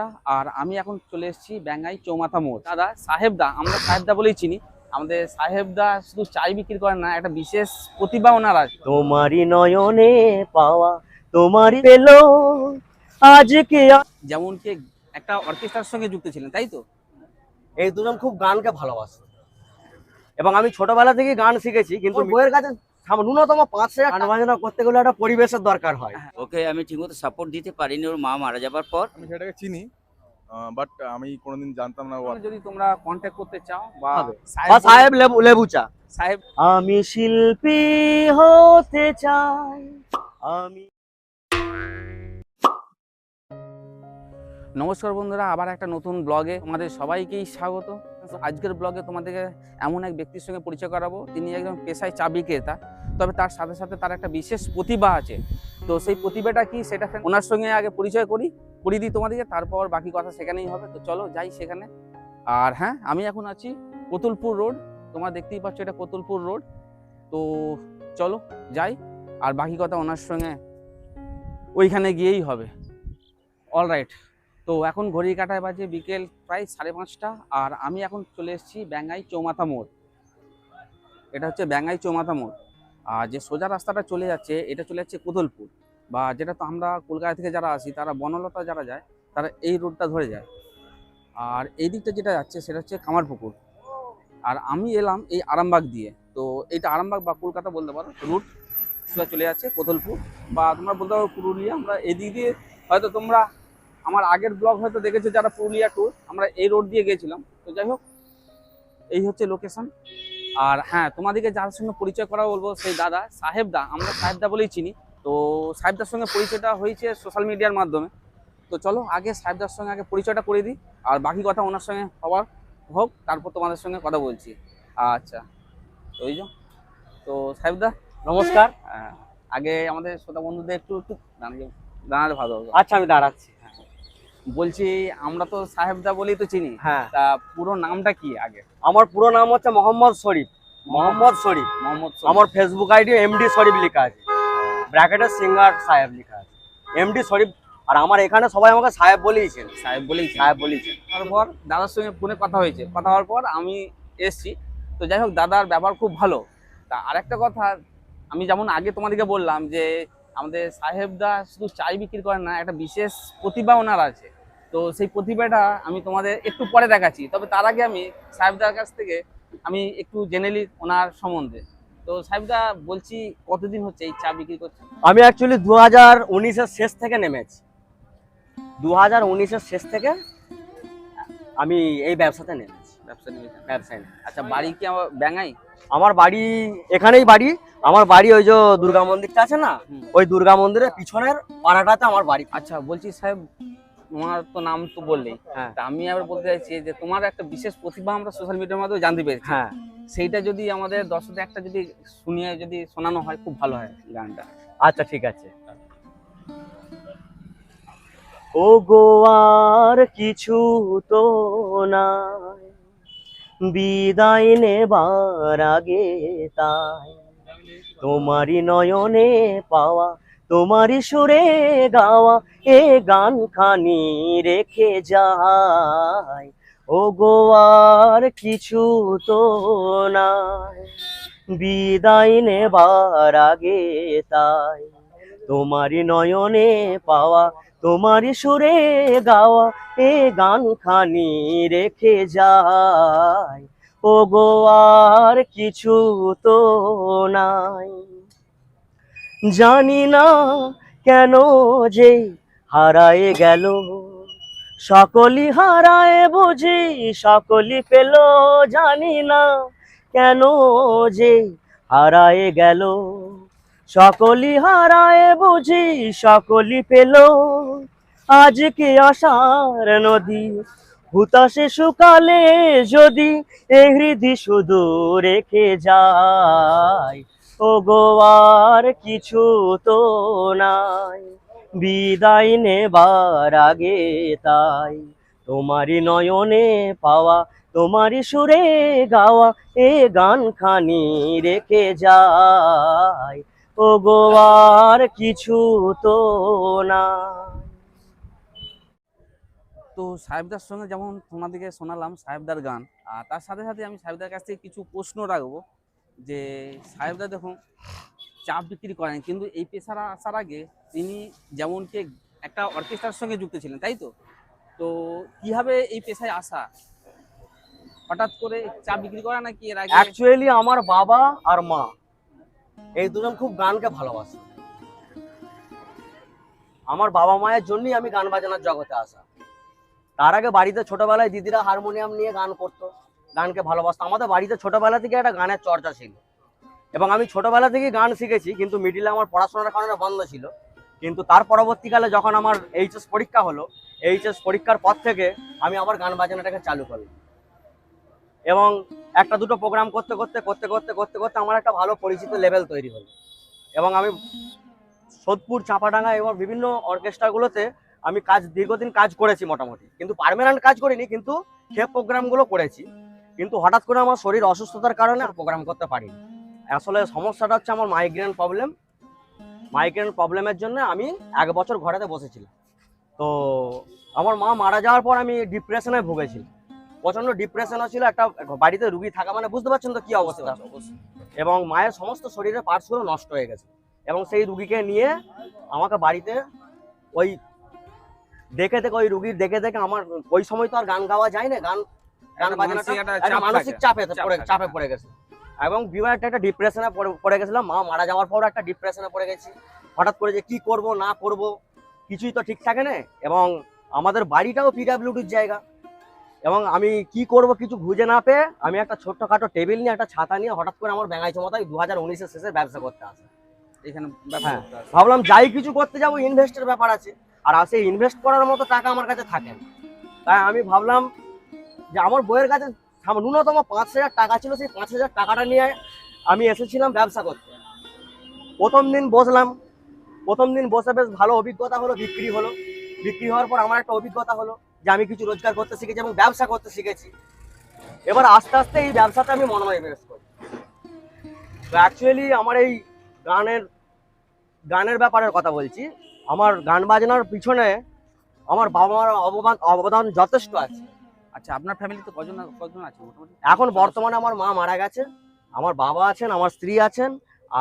পাঁচটা আর আমি এখন চলে এসেছি ব্যাঙ্গাই চৌমাথা মোড়। দাদা সাহেবদা আমরা সাহেবদা বলেই চিনি। আমাদের সাহেবদা শুধু চাই বিক্রি করেন না একটা বিশেষ প্রতিভা ওনার আছে। তোমারই নয়নে পাওয়া তোমারই পেল আজকে যেমন কি একটা অর্কেস্ট্রার সঙ্গে যুক্ত ছিলেন তাই তো? এই দুজন খুব গানকে ভালোবাসে। এবং আমি ছোটবেলা থেকে গান শিখেছি কিন্তু বইয়ের কাছে ন্যূনতম পাঁচ হাজার গান করতে গেলে একটা পরিবেশের দরকার হয়। ওকে আমি ঠিকমতো সাপোর্ট দিতে পারিনি ওর মা মারা যাবার পর। আমি সেটাকে চিনি বাট আমি কোনোদিন জানতাম না যদি তোমরা কন্ট্যাক্ট করতে চাও বা সাহেব সাহেব লেবু লেবু চা সাহেব আমি শিল্পী হতে চাই। আমি নমস্কার বন্ধুরা আবার একটা নতুন ব্লগে আমাদের সবাইকেই স্বাগত। তো আজকের ব্লগে তোমাদেরকে এমন এক ব্যক্তির সঙ্গে পরিচয় করাবো। তিনি একজন পেশায় চা বিক্রেতা তবে তার সাথে সাথে তার একটা বিশেষ প্রতিভা আছে। তো সেই প্রতিভাটা কি সেটা ওনার সঙ্গে আগে পরিচয় করি, করিয়ে দিই তোমাদেরকে, তারপর বাকি কথা সেখানেই হবে। তো চলো যাই সেখানে। আর হ্যাঁ আমি এখন আছি কতুলপুর রোড। তোমরা দেখতেই পাচ্ছ এটা কতুলপুর রোড। তো চলো যাই। আর বাকি কথা ওনার সঙ্গে ওইখানে গিয়েই হবে। অল রাইট তো এখন ঘড়ি কাটায় বাজে বিকেল প্রায় সাড়ে পাঁচটা, আর আমি এখন চলে এসেছি ব্যাঙ্গাই চৌমাথা মোড়। এটা হচ্ছে ব্যাঙ্গাই চৌমাথা মোড়। আর যে সোজা রাস্তাটা চলে যাচ্ছে, এটা চলে যাচ্ছে কোদলপুর। বা যেটা তো আমরা কলকাতা থেকে যারা আসি, তারা বনলতা যারা যায়, তারা এই রোডটা ধরে যায়। আর এই দিকটা যেটা যাচ্ছে, সেটা হচ্ছে কামারপুকুর। আর আমি এলাম এই আরামবাগ দিয়ে। তো এইটা আরামবাগ বা কলকাতা বলতে পারো, রুট সোজা চলে যাচ্ছে কোদলপুর। বা তোমরা বলতে পারো পুরুলিয়া, আমরা এদিক দিয়ে হয়তো তোমরা আমার আগের ব্লগ হয়তো দেখেছ যারা পুরুলিয়া ট্যুর আমরা এই রোড দিয়ে গিয়েছিলাম। তো যাই হোক এই হচ্ছে লোকেশন আর হ্যাঁ তোমাদেরকে যার সঙ্গে পরিচয় করা বলব সেই দাদা সাহেবদা। আমরা সাহেবদা বলেই চিনি। তো সাহেবদার সঙ্গে পরিচয়টা হয়েছে সোশ্যাল মিডিয়ার মাধ্যমে। তো চলো আগে সাহেবদার সঙ্গে আগে পরিচয়টা করে দিই। আর বাকি কথা ওনার সঙ্গে হওয়ার হোক তারপর তোমাদের সঙ্গে কথা বলছি। আচ্ছা তো যে তো সাহেবদা নমস্কার। হ্যাঁ, আগে আমাদের শ্রোতা বন্ধুদের একটু একটু দাঁড়িয়ে দাঁড়ালে ভালো আচ্ছা আমি দাঁড়াচ্ছি। বলছি আমরা তো সাহেবদা বলেই তো চিনি। হ্যাঁ। তা পুরো নামটা কি আগে? আমার পুরো নাম হচ্ছে মোহাম্মদ শরীফ। মোহাম্মদ শরীফ। মোহাম্মদ আমার ফেসবুক আইডি এমডি শরীফ লেখা আছে। ব্র্যাকেটে সিঙ্গার সাহেব লেখা আছে। এমডি শরীফ। আর আমার এখানে সবাই আমাকে সাহেব বলেইছেন সাহেব বলেই। সাহেব বলেইছেন তারপর দাদার সঙ্গে ফোনে কথা হয়েছে। কথা হওয়ার পর আমি এসছি। তো যাই হোক দাদার ব্যবহার খুব ভালো। তা আরেকটা কথা আমি যেমন আগে তোমাদেরকে বললাম যে আমাদের সাহেবদা শুধু চাই বিক্রি করেন না একটা বিশেষ প্রতিভা ওনার আছে। তো সেই প্রতিভাটা আমি তোমাদের একটু পরে দেখাচ্ছি। তবে তার আগে আমি সাহেবদার কাছ থেকে আমি একটু জেনে নিই ওনার সম্বন্ধে। তো সাহেবদা বলছি কতদিন হচ্ছে এই চা বিক্রি করছেন? আমি অ্যাকচুয়ালি দু হাজার উনিশের শেষ থেকে নেমেছি। দু হাজার উনিশের শেষ থেকে আমি এই ব্যবসাতে নেমেছি। ব্যবসা নিয়েছেন ব্যবসায় আচ্ছা বাড়ি কি আমার ব্যাঙাই? আমার বাড়ি এখানেই বাড়ি। আমার বাড়ি ওই যে দুর্গা মন্দিরটা আছে না ওই দুর্গা মন্দিরের পিছনের পাড়াটাতে আমার বাড়ি। আচ্ছা বলছি সাহেব তোমার তো নাম তো বললেই। হ্যাঁ। তা আমি আবার বলতে চাইছি যে তোমার একটা বিশেষ প্রতিভা আমরা সোশ্যাল মিডিয়ার মাধ্যমে জানতে পেরেছি। হ্যাঁ। সেইটা যদি আমাদের দর্শকদের একটা যদি শুনিয়ে যদি শোনানো হয় খুব ভালো হয় গানটা। আচ্ছা ঠিক আছে। ও গোয়ার কিছু তো নাই। বিদায় নেবার আগে তাই। তোমারই নয়নে পাওয়া তোমারই সুরে গাওয়া এ গান খানি রেখে যায় ও গোয়ার কিছু তো নাই। বিদায় নেবার আগে তাই। তোমারই নয়নে পাওয়া তোমারই সুরে গাওয়া এ গান খানি রেখে যায় ও গোয়ার কিছু তো নাই। জানি না কেন যে হারায় গেল। সকলই হারায় বুঝি, সকলই পেল, জানি না কেন যে হারায় গেল। সকলই হারায় বুঝি, সকলই পেল। আজকে আশার নদী হুতাশে শুকালে যদি এ হৃদি শুধু রেখে যায়? ও গোয়ার কিছু তো নাই। বিদায় নেবার আগে তাই। তোমারই নয়নে পাওয়া, তোমারই সুরে গাওয়া, এ গান খানি রেখে যায় ও গোয়ার কিছু তো না তো সাহেবদার সঙ্গে যেমন তোমাদেরকে শোনালাম সাহেবদার গান, আর তার সাথে সাথে আমি সাহেবদার কাছ থেকে কিছু প্রশ্ন রাখব। যে সাহেবদা দেখুন চা বিক্রি করেন, কিন্তু এই পেশারা আসার আগে তিনি যেমন কি একটা অর্কেস্ট্রার সঙ্গে যুক্ত ছিলেন, তাই তো? তো কীভাবে এই পেশায় আসা? হঠাৎ করে চা বিক্রি করা নাকি এর আগে? অ্যাকচুয়ালি আমার বাবা আর মা, এই দুজন খুব গানকে ভালোবাসে। আমার বাবা মায়ের জন্যই আমি গান বাজানোর জগতে আসা। তার আগে বাড়িতে ছোটবেলায় দিদিরা হারমোনিয়াম নিয়ে গান করতো। গানকে ভালোবাসতো। আমাদের বাড়িতে ছোটবেলা থেকে একটা গানের চর্চা ছিল। এবং আমি ছোটবেলা থেকে গান শিখেছি, কিন্তু মিডিলে আমার পড়াশোনার কারণে বন্ধ ছিল। কিন্তু তার পরবর্তীকালে যখন আমার এইচএস পরীক্ষা হলো, এইচএস পরীক্ষার পর থেকে আমি আবার গান বাজানোটাকে চালু করলাম। এবং একটা দুটো প্রোগ্রাম করতে করতে করতে করতে করতে করতে আমার একটা ভালো পরিচিত লেভেল তৈরি হলো। এবং আমি সোদপুর, চাঁপাডাঙ্গা এবং বিভিন্ন অর্কেস্ট্রাগুলোতে আমি কাজ, দীর্ঘদিন কাজ করেছি মোটামুটি। কিন্তু পার্মানেন্ট কাজ করিনি, কিন্তু সে প্রোগ্রামগুলো করেছি। কিন্তু হঠাৎ করে আমার শরীর অসুস্থতার কারণে প্রোগ্রাম করতে পারিনি। আসলে সমস্যাটা হচ্ছে আমার মাইগ্রেন প্রবলেম মাইগ্রেন প্রবলেমের জন্য আমি এক বছর ঘরেতে বসেছিলাম। তো আমার মা মারা যাওয়ার পর আমি ডিপ্রেশনে ভুগেছিলাম। প্রচণ্ড ডিপ্রেশনও ছিল একটা বাড়িতে রুগী থাকা মানে বুঝতে পারছেন তো কি অবস্থা? এবং মায়ের সমস্ত শরীরের পার্টসগুলো নষ্ট হয়ে গেছে। এবং সেই রুগীকে নিয়ে আমাকে বাড়িতে ওই দেখে দেখে ওই রুগীর দেখে দেখে আমার ওই সময় তো আর গান গাওয়া যায় না গান মানসিক চাপ। চাপে। পড়ে গেছে। এবং বিবাহ একটা ডিপ্রেশনে পড়ে গেছিলাম। মা মারা যাওয়ার পর একটা ডিপ্রেশনে পড়ে গেছি। হঠাৎ করে যে কি করব না করব কিছুই তো ঠিক থাকে না। এবং আমাদের বাড়িটাও পিডাব্লিউডির জায়গা। এবং আমি কি করব কিছু খুঁজে না পেয়ে আমি একটা ছোট্টখাটো টেবিল নিয়ে একটা ছাতা নিয়ে হঠাৎ করে আমার ব্যাঙাই চমতায় দু হাজার উনিশের শেষে ব্যবসা করতে আসে। এখানে হ্যাঁ। ভাবলাম যাই কিছু করতে যাব ইনভেস্টের ব্যাপার আছে। আর সেই ইনভেস্ট করার মতো টাকা আমার কাছে থাকে না। তাই আমি ভাবলাম যে আমার বইয়ের কাছে ন্যূনতম পাঁচ হাজার টাকা ছিল, সেই পাঁচ হাজার টাকাটা নিয়ে আমি এসেছিলাম ব্যবসা করতে। প্রথম দিন বসলাম। প্রথম দিন বসে বেশ ভালো অভিজ্ঞতা হলো, বিক্রি হলো। বিক্রি হওয়ার পর আমার একটা অভিজ্ঞতা হলো যে আমি কিছু রোজগার করতে শিখেছি এবং ব্যবসা করতে শিখেছি। এবার আস্তে আস্তে এই ব্যবসাতে আমি মনোনিবেশ করি। তো অ্যাকচুয়ালি আমার এই গানের গানের ব্যাপারের কথা বলছি। আমার গান বাজনার পিছনে আমার বাবা মার অবদান অবদান যথেষ্ট আছে। আচ্ছা আপনার ফ্যামিলিতে কজন কজন আছে মোটামুটি? এখন বর্তমানে আমার মা মারা গেছে আমার বাবা আছেন আমার স্ত্রী আছেন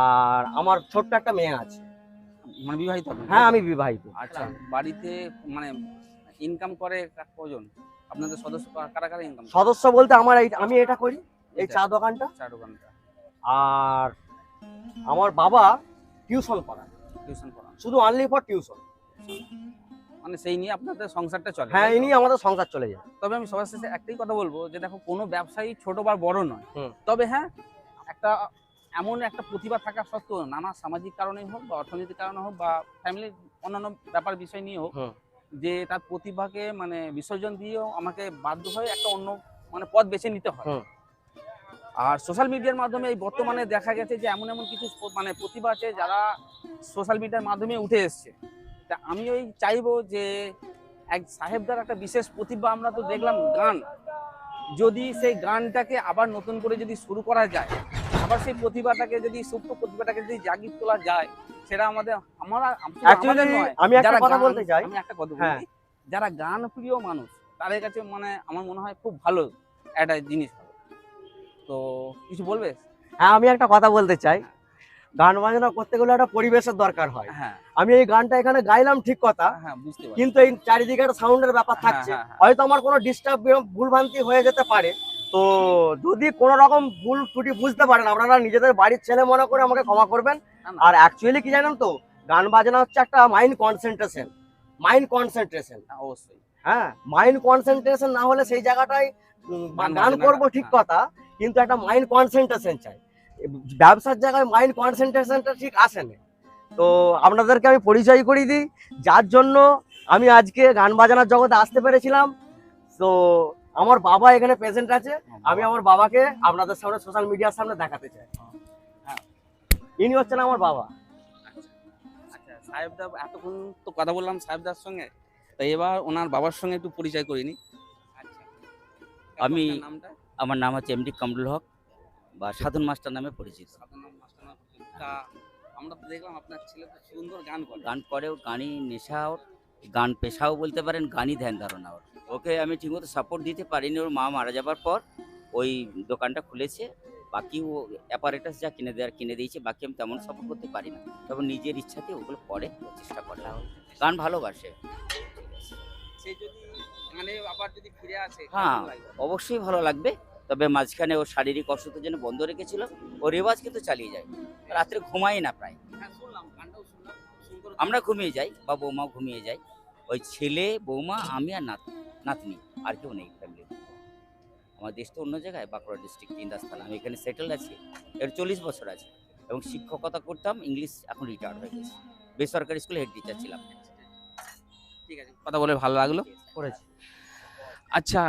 আর আমার ছোট্ট একটা মেয়ে আছে। মানে বিবাহিত হ্যাঁ আমি বিবাহিত। আচ্ছা বাড়িতে মানে ইনকাম করে কজন? আপনাদের সদস্য কারা কারা ইনকাম সদস্য বলতে আমার এই আমি এটা করি এই চা দোকানটা। চা দোকানটা। আর আমার বাবা টিউশন পড়ায়। টিউশন করান শুধু অনলি ফর টিউশন। মানে সেই নিয়ে আপনাদের সংসারটা চলে। হ্যাঁ তো? ইনি আমাদের সংসার চলে যায়। তবে আমি সবার শেষে একটাই কথা বলব যে দেখো কোনো ব্যবসায়ী ছোট বা বড় নয়। তবে হ্যাঁ একটা এমন একটা প্রতিভা থাকা সত্ত্বেও নানা সামাজিক কারণেই হোক বা অর্থনৈতিক কারণে হোক বা ফ্যামিলির অন্যান্য ব্যাপার বিষয় নিয়ে হোক যে তার প্রতিভাকে মানে বিসর্জন দিয়েও আমাকে বাধ্য হয়ে একটা অন্য মানে পথ বেছে নিতে হয়। আর সোশ্যাল মিডিয়ার মাধ্যমে এই বর্তমানে দেখা গেছে যে এমন এমন কিছু মানে প্রতিভা আছে যারা সোশ্যাল মিডিয়ার মাধ্যমে উঠে এসছে। তা আমি ওই চাইব যে এক সাহেবদার একটা বিশেষ প্রতিভা আমরা তো দেখলাম গান। যদি সেই গানটাকে আবার নতুন করে যদি শুরু করা যায় আবার সেই প্রতিভাটাকে যদি সুপ্ত প্রতিভাটাকে যদি জাগিয়ে তোলা যায় সেটা আমাদের আমরা আমি একটা কথা বলতে চাই। আমি একটা কথা হ্যাঁ। বলি যারা গান প্রিয় মানুষ তাদের কাছে মানে আমার মনে হয় খুব ভালো একটা জিনিস তো কিছু বলবে? হ্যাঁ আমি একটা কথা বলতে চাই। গান বাজনা করতে গেলে একটা পরিবেশের দরকার হয়। হ্যাঁ। আমি এই গানটা এখানে গাইলাম ঠিক কথা হ্যাঁ পারছি। কিন্তু এই চারিদিকে একটা সাউন্ডের ব্যাপার হ্যাঁ, থাকছে। হ্যাঁ, হ্যাঁ। হয়তো আমার কোনো ডিস্টার্ব ভুলভ্রান্তি হয়ে যেতে পারে। তো যদি কোনো রকম ভুল ত্রুটি বুঝতে পারেন আপনারা নিজেদের বাড়ির ছেলে মনে করে আমাকে ক্ষমা করবেন। আর অ্যাকচুয়ালি কি জানেন তো গান বাজনা হচ্ছে একটা মাইন্ড কনসেন্ট্রেশন মাইন্ড কনসেন্ট্রেশন হ্যাঁ, অবশ্যই। হ্যাঁ মাইন্ড কনসেন্ট্রেশন না হলে সেই জায়গাটায় গান করব ঠিক হ্যাঁ। কথা কিন্তু একটা মাইন্ড কনসেন্ট্রেশন চাই। ব্যবসার জায়গায় মাইন্ড কনসেন্ট্রেশনটা ঠিক আসে না তো আপনাদেরকে আমি পরিচয় করিয়ে দিই যার জন্য আমি আজকে গান বাজানোর জগতে আসতে পেরেছিলাম। তো আমার বাবা এখানে প্রেজেন্ট আছে আমি আমার বাবাকে আপনাদের সামনে সোশ্যাল মিডিয়ার সামনে দেখাতে চাই। হ্যাঁ। ইনি হচ্ছেন আমার বাবা। আচ্ছা সাহেবদা এতক্ষণ তো কথা বললাম সাহেবদার সঙ্গে তো এবার ওনার বাবার সঙ্গে একটু পরিচয় করে নি আচ্ছা আমি- নামটা? আমার নাম হচ্ছে এমডি কামরুল হক। বা সাধন মাস্টার নামে পরিচিত। আমরা তো দেখলাম আপনার ছেলে তো সুন্দর গান করে। গান করেও গানই নেশা ওর গান পেশাও বলতে পারেন গানই ধ্যান ধারণা ওর। ওকে আমি ঠিকমতো সাপোর্ট দিতে পারিনি ওর মা মারা যাবার পর ওই দোকানটা খুলেছে। বাকি ও অ্যাপারেটাস যা কিনে দেওয়ার কিনে দিয়েছে বাকি আমি তেমন সাপোর্ট করতে পারি না। তবে নিজের ইচ্ছাতে ওগুলো করে চেষ্টা করে। গান ভালোবাসে। সে যদি গানে আবার যদি ফিরে আসে হ্যাঁ। অবশ্যই ভালো লাগবে। তবে মাঝখানে ওর শারীরিক অসুখের জন্য বন্ধ রেখেছিল। ও রেওয়াজ কিন্তু চালিয়ে যায়। রাত্রে ঘুমাই না প্রায়। হ্যাঁ আমরা ঘুমিয়ে যাই বা বৌমা ঘুমিয়ে যাই ওই ছেলে বৌমা আমি আর নাত নাতনি আর কেউ নেই ফ্যামিলি আমার দেশ তো অন্য জায়গায় বাঁকুড়া ডিস্ট্রিক্ট ইন্দাস্থান আমি এখানে সেটেল আছি। এর চল্লিশ বছর আছে। এবং শিক্ষকতা করতাম ইংলিশ এখন রিটায়ার হয়ে গেছে। বেসরকারি স্কুলে হেড টিচার ছিলাম। ঠিক আছে কথা বলে ভালো লাগল। করেছি আচ্ছা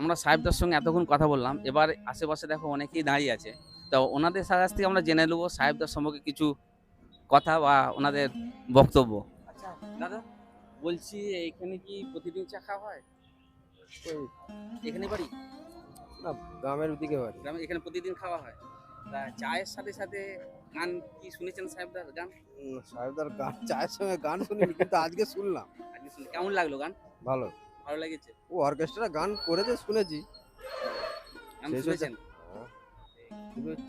আমরা সাহেবদার সঙ্গে এতক্ষণ কথা বললাম এবার আশেপাশে দেখো অনেকেই দাঁড়িয়ে আছে। তো ওনাদের কাছ থেকে আমরা জেনে নেব সাহেবদার সম্পর্কে কিছু কথা বা ওনাদের বক্তব্য। আচ্ছা দাদা বলছি এখানে কি প্রতিদিন চা খাওয়া হয়? এখানে বাড়ি? না গ্রামের দিকে বাড়ি। গ্রামে এখানে প্রতিদিন খাওয়া হয়? তা চায়ের সাথে সাথে গান কি শুনেছেন সাহেবদার গান? সাহেবদার গান চায়ের সঙ্গে গান শুনিনি কিন্তু আজকে শুনলাম। আজকে শুনে কেমন লাগল গান? ভালো। ভালো লেগেছে? ও অর্কেস্ট্রা গান করেছে শুনেছি। গান? শুনেছেন?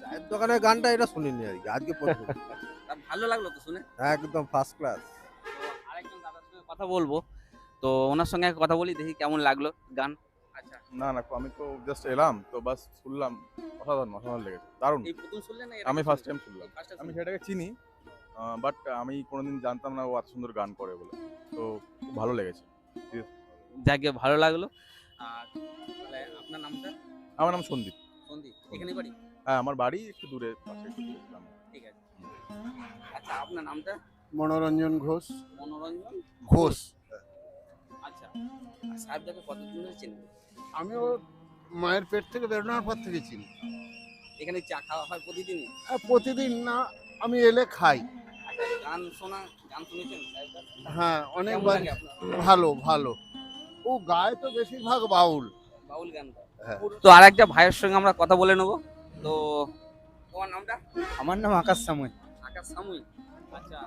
চায়ের দোকানের গানটা এটা শুনিনি আর কি আজকে প্রথম। ভালো লাগল তো শুনে। একদম ফার্স্ট ক্লাস আরেকজন দাদার সঙ্গে কথা বলব। তো ওনার সঙ্গে এক কথা বলি দেখি কেমন লাগল গান। আচ্ছা। না না আমি তো জাস্ট এলাম তো বাস শুনলাম অসাধারণ অসাধারণ লেগেছে দারুণ। এই প্রথম শুনলেন না আমি ফার্স্ট টাইম শুনলাম। আমি সেটাকে চিনি বাট আমি কোনোদিন জানতাম না ও এত সুন্দর গান করে বলে। তো খুব ভালো লেগেছে। যাকে ভালো লাগল। আর তাহলে আপনার নামটা? আমার নাম সন্দীপ। সন্দীপ। এখানে বাড়ি? হ্যাঁ আমার বাড়ি একটু দূরে পাশে। ঠিক আছে। আচ্ছা আপনার নামটা? মনোরঞ্জন ঘোষ। মনোরঞ্জন ঘোষ। আচ্ছা আর সাহেবদাকে কতদিন ধরে চেনেন? আমিও মায়ের পেট থেকে বেরোনোর পর থেকে চিনি। এখানে চা খাওয়া হয় প্রতিদিনই আর প্রতিদিন না আমি এলে খাই। আচ্ছা গান শোনা গান শুনেছেন হ্যাঁ অনেকবার ভালো ভালো। ও গায়ে তো বেশিরভাগ বাউল। বাউল গান হ্যাঁ। তো আর একটা ভাইয়ের সঙ্গে আমরা কথা বলে নেব। তো তোমার নামটা? আমার নাম আকাশ সামুই। আকাশ সামুই? আচ্ছা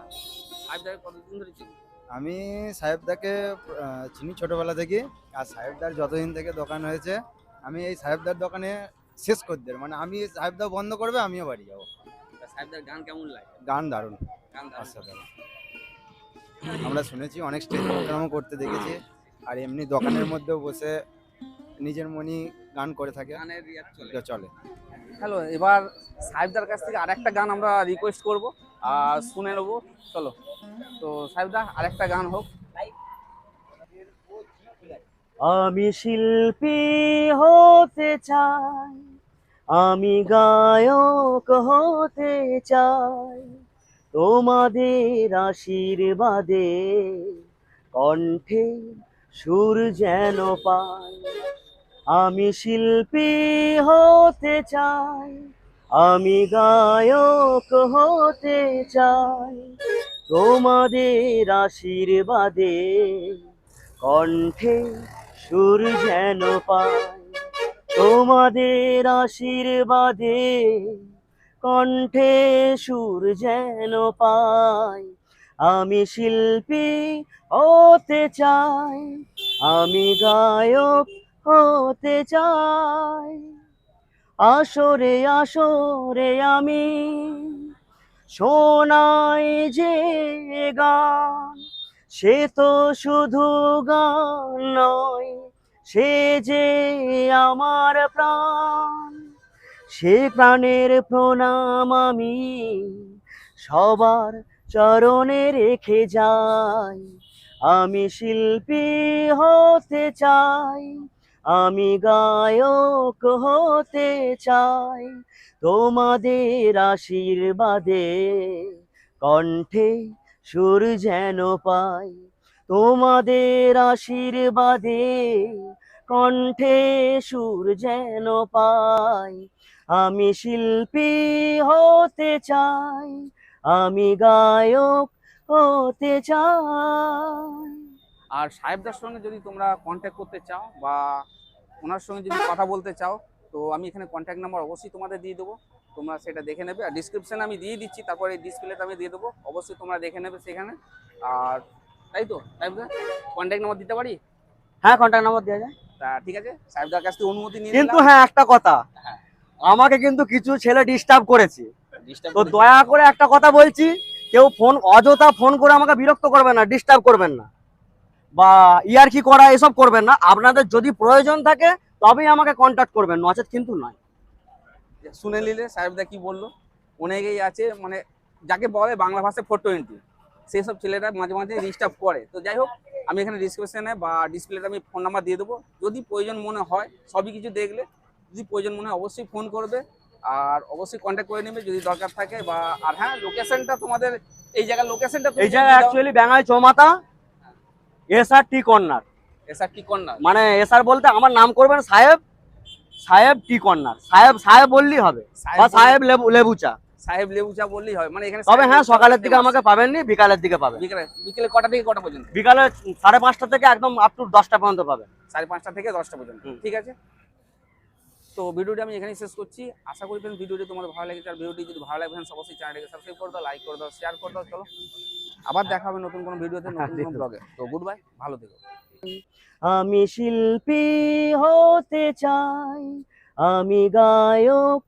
সাহেবদাকে কতদিন ধরে চিনি? আমি সাহেবদাকে চিনি ছোটবেলা থেকে। আর সাহেবদার যতদিন থেকে দোকান হয়েছে আমি এই সাহেবদার দোকানে শেষ করে দেব। মানে আমি সাহেবদা বন্ধ করবে আমিও বাড়ি যাব। সাহেবদার গান কেমন লাগে? গান দারুণ। গান দারুণ। আমরা শুনেছি অনেক স্টেজ প্রোগ্রামও করতে দেখেছি। আর এমনি দোকানের মধ্যেও বসে নিজের মনি গান করে থাকে। চলে। চলে। হ্যালো এবার সাহেবদার কাছ থেকে আরেকটা গান আমরা রিকোয়েস্ট করব আর শুনে নেব। চলো। তো সাহেবদা আরেকটা গান হোক। আমি শিল্পী হতে চাই আমি গায়ক হতে চাই তোমাদের আশীর্বাদে কণ্ঠে সুর যেন পাই আমি শিল্পী হতে চাই, আমি গায়ক হতে চাই। তোমাদের আশীর্বাদে কণ্ঠে সুর যেন পাই তোমাদের আশীর্বাদে কণ্ঠে সুর যেন পাই আমি শিল্পী হতে চাই, আমি গায়ক হতে চাই। আসরে আসরে আমি শোনাই যে গান, সে তো শুধু গান নয়, সে যে আমার প্রাণ। সে প্রাণের প্রণাম আমি সবার চরণে রেখে যাই। আমি শিল্পী হতে চাই, আমি গায়ক হতে চাই। তোমাদের আশীর্বাদে কণ্ঠে সুর যেন পাই। তোমাদের আশীর্বাদে কণ্ঠে সুর যেন পাই। আমি শিল্পী হতে চাই আমি গায়ক হতে চাই। আর সাহেবদার সঙ্গে যদি তোমরা কন্ট্যাক্ট করতে চাও বা ওনার সঙ্গে যদি কথা বলতে চাও তো আমি এখানে কন্ট্যাক্ট নাম্বার অবশ্যই তোমাদের দিয়ে দেবো। তোমরা সেটা দেখে নেবে। আর ডিসক্রিপশানে আমি দিয়ে দিচ্ছি তারপরে ডিসপ্লেতে আমি দিয়ে দেবো। অবশ্যই তোমরা দেখে নেবে সেখানে। আর তাই তো? সাহেব কন্ট্যাক্ট নাম্বার দিতে পারি? হ্যাঁ কন্ট্যাক্ট নাম্বার দেওয়া যায়। তা ঠিক আছে সাহেবদার কাছ থেকে অনুমতি নিয়ে কিন্তু। হ্যাঁ একটা কথা। হ্যাঁ। আমাকে কিন্তু কিছু ছেলে ডিস্টার্ব করেছে। তো দয়া করে একটা কথা বলছি কেউ ফোন অযথা ফোন করে আমাকে বিরক্ত করবেন না ডিস্টার্ব করবেন না। বা ইয়ার কি করা এসব করবেন না। আপনাদের যদি প্রয়োজন থাকে তবেই আমাকে কন্ট্যাক্ট করবেন নচেত কিন্তু নয়। শুনে নিলে সাহেবদা কি বলল? অনেকেই আছে মানে যাকে বলে বাংলা ভাষায় ফোর টোয়েন্টি সেই সব ছেলেরা মাঝে মাঝে ডিস্টার্ব করে। তো যাই হোক আমি এখানে ডিসক্রিপশনে বা ডিসপ্লেতে আমি ফোন নাম্বার দিয়ে দেবো। যদি প্রয়োজন মনে হয় সবই কিছু দেখলে যদি প্রয়োজন মনে হয় অবশ্যই ফোন করবে। আর অবশ্যই কন্ট্যাক্ট করে নেবে যদি দরকার থাকে বা আর হ্যাঁ লোকেশনটা তোমাদের এই জায়গার লোকেশনটা এই জায়গায় অ্যাকচুয়ালি ব্যাঙ্গাই চৌমাথা SR T corner SR T corner মানে এসআর বলতে আমার নাম করবেন সাহেব সাহেব টি কর্নার সাহেব সাহেব বললেই হবে। বা সাহেব লেবু লেবু চা সাহেব লেবু চা বললেই হয় মানে এখানে তবে হ্যাঁ সকালের দিকে আমাকে পাবেন পাবেননি বিকালের দিকে পাবেন। বিকেলে বিকেলে কটা থেকে কটা পর্যন্ত? বিকালে সাড়ে পাঁচটা থেকে একদম আপ টু দশটা পর্যন্ত পাবেন। সাড়ে পাঁচটা থেকে দশটা পর্যন্ত। ঠিক আছে? তো ভিডিওটি আমি এখানেই শেষ করছি। আশা করি ফ্রেন্ড ভিডিওটি তোমার ভালো লাগে আর ভিডিওটি যদি ভালো লাগে ফ্রেন্ডস অবশ্যই চ্যানেলটিকে সাবস্ক্রাইব করে দাও লাইক করে দাও শেয়ার করে দাও চলো। আবার দেখা হবে নতুন কোনো ভিডিওতে নতুন কোনো ব্লগে তো গুড বাই ভালো থেকো। আমি শিল্পী হতে চাই আমি গায়ক